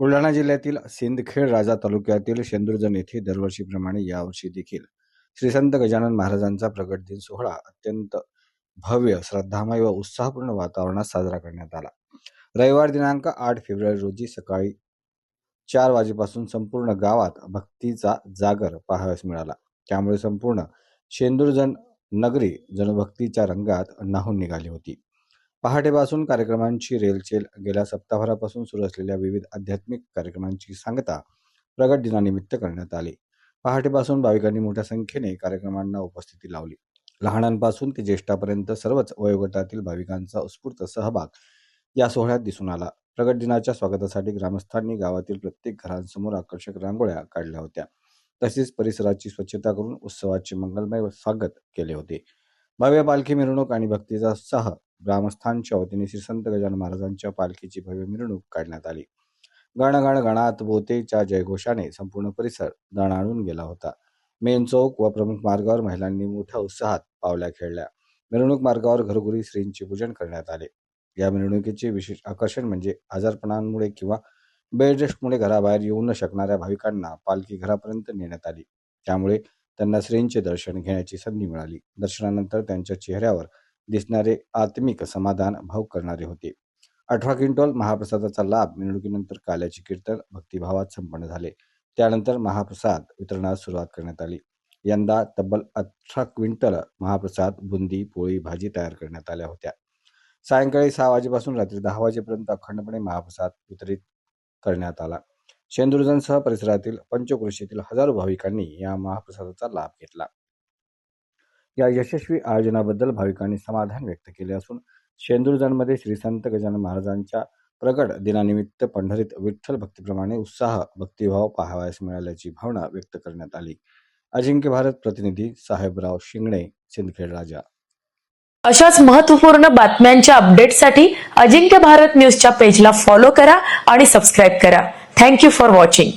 बुलढाणा जिल्ह्यातील सिंदखेड राजा तालुक्यातील शेंदुर्जन येथे दरवर्षीप्रमाणे यावर्षी देखील श्री संत गजानन महाराजांचा प्रगट दिन सोहळा अत्यंत भव्य श्रद्धामय व उत्साहपूर्ण वातावरणात साजरा करण्यात आला. रविवार दिनांक आठ फेब्रुवारी रोजी सकाळी चार वाजेपासून संपूर्ण गावात भक्तीचा जागर पाहावयास मिळाला. त्यामुळे संपूर्ण शेंदुर्जन नगरी जनभक्तीच्या रंगात न्हाऊन निघाली होती. पहाटेपासून कार्यक्रमांची रेलचेल गेल्या सप्ताहभरापासून सुरू असलेल्या विविध आध्यात्मिक कार्यक्रमांची सांगता प्रगट दिनानिमित्त करण्यात आली. पहाटेपासून भाविकांनी मोठ्या संख्येने कार्यक्रमांना उपस्थिती लावली. लहानांपासून ते ज्येष्ठापर्यंत सर्वच वयोगटातील भाविकांचा उत्स्फूर्त सहभाग या सोहळ्यात दिसून आला. प्रगट दिनाच्या स्वागतासाठी ग्रामस्थांनी गावातील प्रत्येक घरांसमोर आकर्षक रांगोळ्या काढल्या होत्या. तसेच परिसराची स्वच्छता करून उत्सवाचे मंगलमय स्वागत केले होते. भव्य पालखी मिरवणूक आणि भक्तीचा उत्साह ग्रामस्थांच्या वतीने श्री संत गजानन महाराजांच्या पालखीची भव्य मिरवणूक काढण्यात आली. गणगण गणात बोतेच्या जयघोषाने संपूर्ण परिसर दणाणून गेला होता. मेन चौक व प्रमुख मार्गावर महिलांनी मोठ्या उत्साहात पावल्या खेळल्या. मिरवणूक मार्गावर घरगुरी श्रींचे पूजन करण्यात आले. या मिरवणुकीचे विशेष आकर्षण म्हणजे आजारपणांमुळे किंवा बेडरेस्टमुळे घराबाहेर येऊ न शकणाऱ्या भाविकांना पालखी घरापर्यंत नेण्यात आली. त्यामुळे त्यांना श्रींचे दर्शन घेण्याची संधी मिळाली. दर्शनानंतर त्यांच्या चेहऱ्यावर दिसणारे आत्मिक समाधान भाव करणारे होते. अठरा क्विंटल महाप्रसादाचा लाभ मिरवणुकीनंतर काल्याचे कीर्तन भक्तिभावात संपन्न झाले. त्यानंतर महाप्रसाद वितरणास सुरुवात करण्यात आली. यंदा तब्बल अठरा क्विंटल महाप्रसाद बुंदी पोळी भाजी तयार करण्यात आल्या होत्या. सायंकाळी सहा वाजेपासून रात्री दहा वाजेपर्यंत अखंडपणे महाप्रसाद वितरित करण्यात आला. शेंदुर्जनसह परिसरातील पंचक्रोशीतील हजारो भाविकांनी या महाप्रसादाचा लाभ घेतला. या यशस्वी आयोजनाबद्दल भाविकांनी समाधान व्यक्त केले असून शेंदुरजनमध्ये श्री संत गजानन महाराजांच्या प्रगट दिनानिमित्त पंढरीत विठ्ठल भक्तीप्रमाणे उत्साह भक्तिभाव पाहावयास मिळाल्याची भावना व्यक्त करण्यात आली. अजिंक्य भारत प्रतिनिधी साहेबराव शिंगणे सिंदखेड राजा. अशाच महत्त्वपूर्ण बातम्यांच्या अपडेटसाठी अजिंक्य भारत न्यूजच्या पेजला फॉलो करा आणि सबस्क्राईब करा. Thank you for watching.